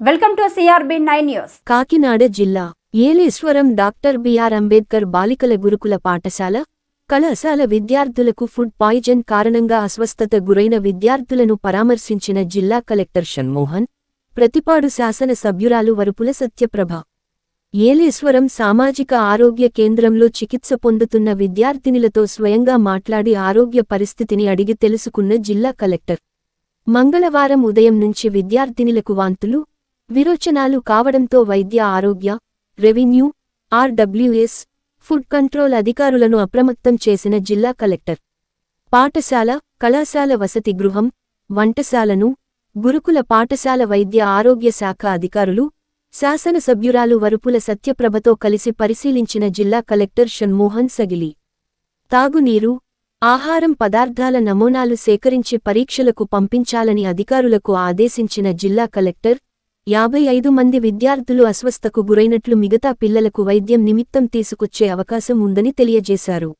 Welcome to CRB nine news. Kakinada జిల్లా Yeleswaram doctor BR Ambedkar బాలికల గురుకుల పాఠశాల కళాశాల విద్యార్థులకు ఫుడ్ పాయిజన్ కారణంగా అస్వస్థత గురైన విద్యార్థులను పరామర్శించిన జిల్లా కలెక్టర్ షణ్మోహన్ ప్రతిపాడు శాసన సభ్యురాలు వరుపుల సత్యప్రభ ఏలేశ్వరం సామాజిక ఆరోగ్య కేంద్రంలో చికిత్స పొందుతున్న విద్యార్థినిలతో స్వయంగా మాట్లాడి ఆరోగ్య పరిస్థితిని అడిగి తెలుసుకున్న జిల్లా కలెక్టర్ మంగళవారం ఉదయం నుంచి విద్యార్థినిలకు వాంతులు విరోచనాలు కావడంతో వైద్య ఆరోగ్య రెవెన్యూ ఆర్డబ్ల్యూఎస్ ఫుడ్ కంట్రోల్ అధికారులను అప్రమత్తం చేసిన జిల్లా కలెక్టర్. పాఠశాల కళాశాల వసతి గృహం వంటశాలను గురుకుల పాఠశాల వైద్య ఆరోగ్య శాఖ అధికారులు శాసనసభ్యురాలు వరుపుల సత్యప్రభతో కలిసి పరిశీలించిన జిల్లా కలెక్టర్ షణ్మోహన్ సగిలి. తాగునీరు ఆహారం పదార్థాల నమూనాలు సేకరించి పరీక్షలకు పంపించాలని అధికారులకు ఆదేశించిన జిల్లా కలెక్టర్ యాభై ఐదు మంది విద్యార్థులు అస్వస్థకు గురైనట్లు మిగతా పిల్లలకు వైద్యం నిమిత్తం తీసుకొచ్చే అవకాశం ఉందని తెలియజేశారు.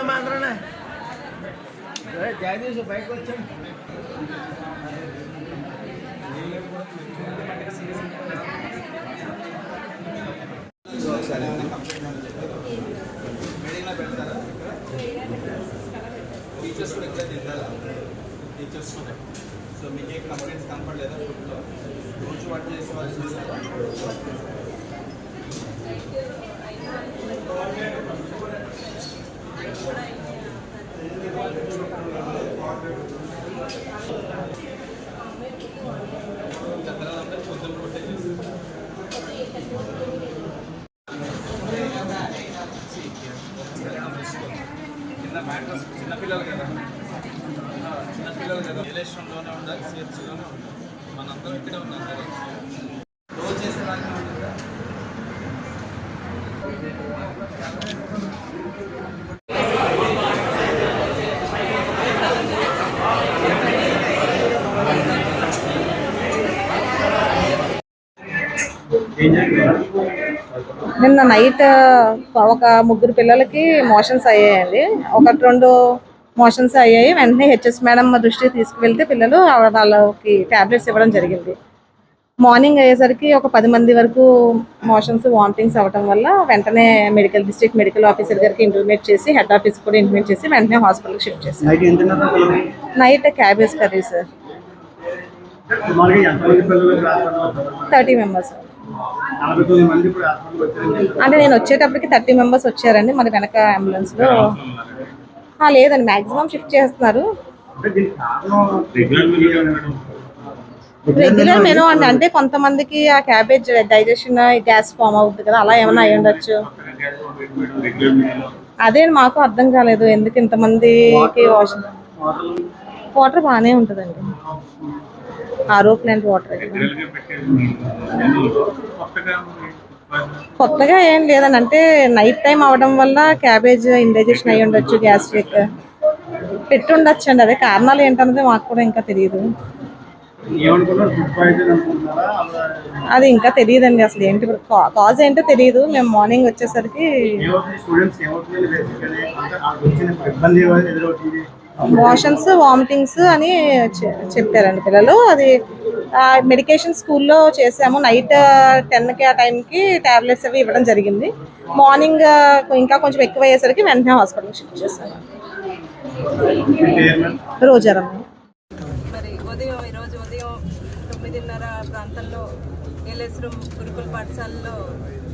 అమ్మా జగదీష్ బయటకు వచ్చాను టీచర్స్ కూడా ఇక్కడ తింటారా టీచర్స్ కూడా సో మీకు ఏ కంప్లైంట్స్ కనపడలేదా ఫుడ్లో రోజు వంట చేసే వాళ్ళు చూసారా ఇంకా రిలేషన్లోనే ఉండాలి సిహెచ్లోనే ఉండాలి. మనందరం ఇక్కడే ఉన్నాం కదా. రోజు చేసేదాన్ని ఉంటుందా నిన్న నైట్ ఒక ముగ్గురు పిల్లలకి మోషన్స్ అయ్యాయండి. ఒకటి రెండు మోషన్స్ అయ్యాయి. వెంటనే హెచ్ఎస్ మేడం దృష్టికి తీసుకువెళ్తే పిల్లలు వాళ్ళకి టాబ్లెట్స్ ఇవ్వడం జరిగింది. మార్నింగ్ అయ్యేసరికి ఒక పది మంది వరకు మోషన్స్ వామిటింగ్స్ అవ్వడం వల్ల వెంటనే మెడికల్ డిస్ట్రిక్ట్ మెడికల్ ఆఫీసర్ గారికి ఇంటిమేట్ చేసి హెడ్ ఆఫీస్ కూడా ఇంటిమేట్ చేసి వెంటనే హాస్పిటల్కి షిఫ్ట్ చేశారు. Night cabbage curry sir. Thirty members. అంటే నేను వచ్చేటప్పటికి థర్టీ మెంబర్స్ వచ్చారండి. మరి వెనక అంబులెన్స్లో లేదండి మాక్సిమం షిఫ్ట్ చేస్తున్నారు. రెగ్యులర్ మెనూ అండి అంటే కొంతమందికి ఆ క్యాబేజ్ డైజెషన్ గ్యాస్ ఫామ్ అవుతుంది కదా అలా ఏమైనా అయి ఉండొచ్చు. అదే మాకు అర్థం కాలేదు ఎందుకు ఇంతమందికి వాష్ వాటర్ బాగానే ఉంటుందండి. ఆరో ప్లాంట్ వాటర్ కొత్తగా ఏం లేదండి అంటే నైట్ టైం అవడం వల్ల క్యాబేజ్ ఇండైజెషన్ అయి ఉండొచ్చు గ్యాస్ట్రిక్ పెట్టి ఉండొచ్చు అండి. అదే కారణాలు ఏంటన్నది మాకు కూడా ఇంకా తెలియదు అది ఇంకా తెలియదండి అసలు ఏంటి కాజ్ ఏంటో తెలియదు మేము మార్నింగ్ వచ్చేసరికి మోషన్స్ వామిటింగ్స్ అని చెప్పారండి పిల్లలు. అది మెడికేషన్ స్కూల్లో చేసాము. నైట్ టెన్కి ఆ టైంకి టాబ్లెట్స్ అవి ఇవ్వడం జరిగింది. మార్నింగ్ ఇంకా కొంచెం ఎక్కువ అయ్యేసరికి వెంటనే హాస్పిటల్కి షిఫ్ట్ చేశాను. రోజారమ్మ. మరి ఉదయం ఈరోజు ఉదయం తొమ్మిదిన్నర ప్రాంతంలో ఏలేశ్వరం గురుకుల పాఠశాలలో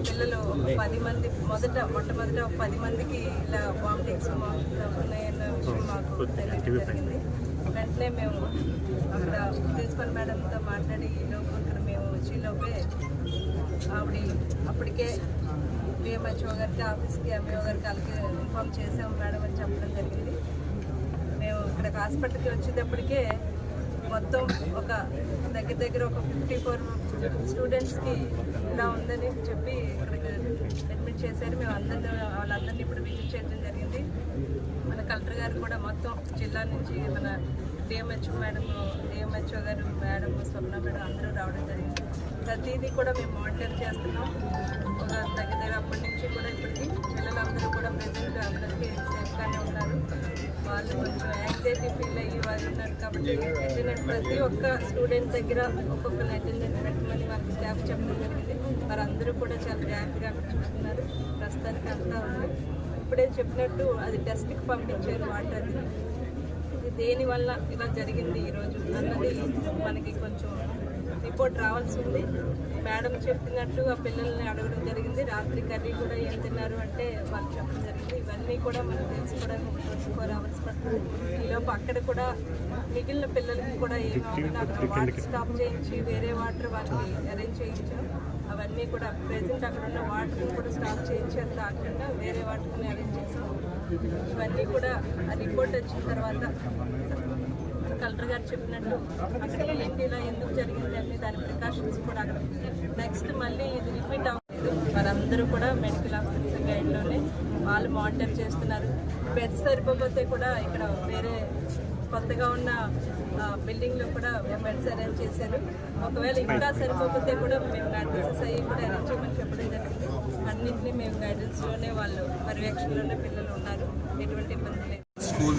పిల్లలు పది మంది మొదట మొట్టమొదట పది మందికి ఇలా వామిటింగ్స్ ఉన్నాయన్న విషయం మాకు తెలియడం జరిగింది. వెంటనే మేము అక్కడ ప్రిన్సిపల్ మేడంతో మాట్లాడి ఈ మేము ఇక్కడ మేము వచ్చేలోపే ఆవిడ అప్పటికే బిఎంహెచ్ఓ గారికి ఆఫీస్కి ఎంఈఓ గారికి వాళ్ళకి ఇన్ఫామ్ చేసాం మేడం అని చెప్పడం జరిగింది. మేము ఇక్కడికి హాస్పిటల్కి వచ్చేటప్పటికే మొత్తం ఒక దగ్గర దగ్గర ఒక ఫిఫ్టీ ఫోర్ స్టూడెంట్స్కి ఇలా ఉందని చెప్పి ఇక్కడికి అడ్మిట్ చేశారు. మేము అందరినీ వాళ్ళందరినీ ఇప్పుడు విజిట్ చేయడం జరిగింది. మన కలెక్టర్ గారు కూడా మొత్తం జిల్లా నుంచి మన డిఎంహెచ్ఓ మేడం డిఎంహెచ్ఓ గారు మేడం స్వప్న మేడం అందరూ రావడం జరిగింది. ప్రతిదీ కూడా మేము మానిటర్ చేస్తున్నాం. ఒక దగ్గర దగ్గర అప్పటి నుంచి కూడా ఇప్పటికి పిల్లలందరూ కూడా ప్రజెంట్ అందరికీ సేఫ్గానే ఉన్నారు. వాళ్ళు కొంచెం యాంగ్జైటీ ఫీల్ అయ్యి వాళ్ళు ఉన్నారు కాబట్టి అటెండెంట్ ప్రతి ఒక్క స్టూడెంట్ దగ్గర ఒక్కొక్కరిని అటెండెంట్ పెట్టమని వాళ్ళకి స్టాఫ్ చెప్పడం జరిగింది. వారందరూ కూడా చాలా జాగ్రత్తగా చూస్తున్నారు. ప్రస్తుతానికి అంతా ఉంది. ఇప్పుడే చెప్పినట్టు అది టెస్ట్కి పంపించారు వాటర్. ఇది దేని వల్ల ఇలా జరిగింది ఈరోజు అన్నది మనకి కొంచెం రిపోర్ట్ రావాల్సి ఉంది మేడం చెప్పినట్టు ఆ పిల్లల్ని అడగడం జరిగింది. రాత్రి కర్రీ కూడా ఏం తిన్నారు అంటే వాళ్ళు చెప్పడం జరిగింది. ఇవన్నీ కూడా మనం తెలుసుకోవడానికి ఒక ట్వంటీ ఫోర్ అవర్స్ పడుతుంది. ఈలోపు అక్కడ కూడా మిగిలిన పిల్లలకి కూడా ఏమవుతుందో అక్కడ వాటర్ స్టాప్ చేయించి వేరే వాటర్ వాళ్ళకి అరేంజ్ చేయించాం. అవన్నీ కూడా ప్రెసెంట్ అక్కడ ఉన్న వాటర్ కూడా స్టాప్ చేయించేది కాకుండా వేరే వాటర్ని అరేంజ్ చేసాం ఇవన్నీ కూడా ఆ రిపోర్ట్ వచ్చిన తర్వాత కలెక్టర్ గారు చెప్పినట్టు అక్కడ ఏంటి ఇలా ఎందుకు జరిగింది అని దాని ప్రికాషన్స్ కూడా అక్కడ నెక్స్ట్ మళ్ళీ ఇది రిపీట్ అవ్వలేదు. వారందరూ కూడా మెడికల్ ఆఫీసర్స్ గైడ్లోనే వాళ్ళు మానిటర్ చేస్తున్నారు. బెడ్స్ సరిపోతే కూడా ఇక్కడ వేరే కొత్తగా ఉన్న బిల్డింగ్లో కూడా బెడ్స్ అరేంజ్ చేశారు ఒకవేళ ఇంకా సరిపోతే కూడా మేము గైడెన్సెస్ అయ్యి కూడా అరేంజ్ చేయమని చెప్పడం జరిగింది. అన్నింటినీ మేము గైడెన్స్లోనే వాళ్ళు పర్యవేక్షణలోనే పిల్లలు ఉన్నారు. ఎటువంటి ఇబ్బంది లేదు. స్కూల్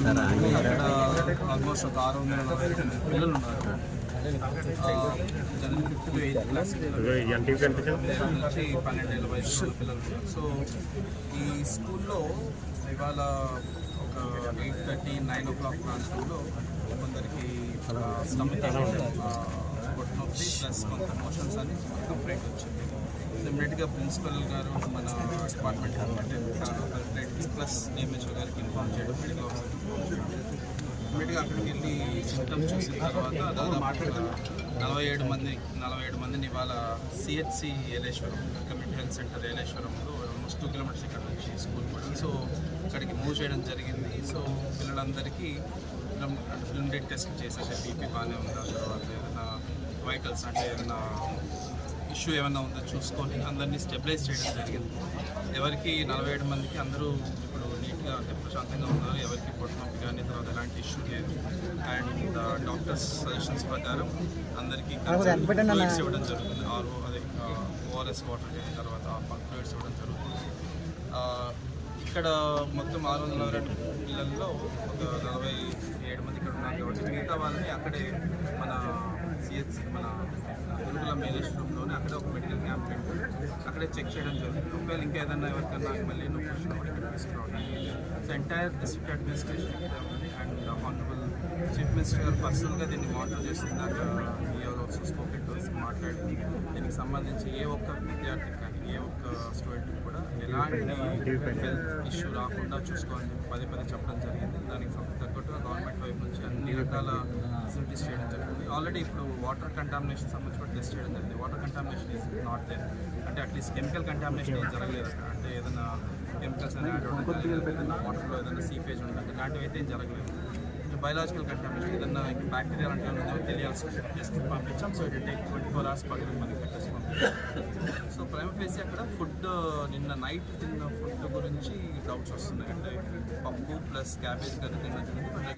అక్కడ ఆల్మోస్ట్ ఒక ఆరు వందల పిల్లలు ఉన్నారు. General fifth to eighth class నుంచి పన్నెండేళ్ళ వయసు పిల్లలు? ఉన్నారు. సో ఈ స్కూల్లో ఇవాళ eight thirty nine o'clock ప్రాంతంలో కొందరికి స్టమక్ పొట్టు నొప్పి ప్లస్ కొంత మోషన్స్ అని కంప్లైంట్ వచ్చింది. ఇమ్మీడియట్గా ప్రిన్సిపల్ గారు మన డిపార్ట్మెంట్ కలెక్టరేట్కి ప్లస్ డిఎంహెచ్ఓ గారికి ఇన్ఫార్మ్ చేయడం మెడికల్ ఆఫీసర్కి ఇమ్మీడియట్గా అక్కడికి వెళ్ళి సిమ్టమ్స్ చూసిన తర్వాత దాదాపు నలభై ఏడు మంది నలభై ఏడు మందిని ఇవాళ CHC Yeleswaram community health centre ఏలేశ్వరంలో almost two kilometres ఇక్కడ నుంచి స్కూల్ కూడా. సో అక్కడికి మూవ్ చేయడం జరిగింది. సో పిల్లలందరికీ ఇమ్మీడియట్ టెస్ట్ చేసేసి బీపీ బాగానే ఉందా తర్వాత ఏదైనా వెహికల్స్ అంటే ఏదైనా ఇష్యూ ఏమైనా ఉందో చూసుకొని అందరినీ స్టెబిలైజ్ చేయడం జరిగింది. ఎవరికి నలభై ఏడు మందికి అందరూ అంటే ప్రశాంతంగా ఉన్నారు. ఎవరికి పొట్టు నొప్పి కానీ తర్వాత ఎలాంటి ఇష్యూ లేదు. అండ్ డాక్టర్స్ సజెషన్స్ ప్రకారం అందరికీ ఫ్లూయిడ్స్ ఇవ్వడం జరుగుతుంది. ఆర్ఓ అదే ఓఆర్ఎస్ వాటర్ కానీ తర్వాత ఫ్లూయిడ్స్ ఇవ్వడం జరుగుతుంది. ఇక్కడ మొత్తం ఆరు వందల రెండు పిల్లల్లో ఒక నలభై ఏడు మంది ఇక్కడ ఉన్నారు కాబట్టి మిగతా వాళ్ళని అక్కడే మన సిహెచ్ మన గురుకుల మేనేజ్మెంట్లోనే అక్కడ ఒక మెడికల్ క్యాంప్ పెట్టి అక్కడే చెక్ చేయడం జరుగుతుంది ఒకవేళ ఇంకా ఏదైనా ఎవరికన్నా మళ్ళీ నొప్పి వచ్చినా కూడా ఇక్కడ తీసుకురావడానికి so entire district administration and honourable chief minister గారు పర్సనల్గా దీన్ని మానిటర్ చేస్తున్నారు. ఆల్సో స్పోకెన్ టు మాట్లాడి దీనికి సంబంధించి ఏ ఒక్క విద్యార్థికి స్టూడెంట్కి కూడా ఎలాంటి హెల్త్ ఇష్యూ రాకుండా చూసుకోవాలని పదే పదే చెప్పడం జరిగింది. దానికి తగ్గట్టుగా గవర్నమెంట్ వైపు నుంచి అన్ని రకాల ఫెసిలిటీస్ చేయడం జరిగింది. ఆల్రెడీ ఇప్పుడు వాటర్ కంటామినేషన్ సంబంధించి కూడా టెస్ట్ చేయడం జరిగింది. Water contamination is not there అంటే అట్లీస్ట్ కెమికల్ కంటామినేషన్ ఏం జరగలేదు అక్కడ. అంటే ఏదైనా కెమికల్స్ అని యాడ్ అవ్వడం జరగలేదు ఏదైనా వాటర్లో ఏదైనా సీపేజ్ ఉండదు ఇలాంటివి అయితే ఏం జరగలేదు. బయలాజికల్ కంటామినేషన్ ఏదన్నా బ్యాక్టీరియా అంటే తెలియాల్సి వస్తుంది టెస్ట్ పంపించాం so it take twenty four hours పడుతుంది మనకి టెస్ట్ పంపించాం సో ప్రైమ్ ఫేసి అక్కడ ఫుడ్ నిన్న నైట్ తిన్న ఫుడ్ గురించి డౌట్స్ వస్తున్నాయి అంటే పప్పు ప్లస్ క్యాబేజ్ కర్రీ తిన్న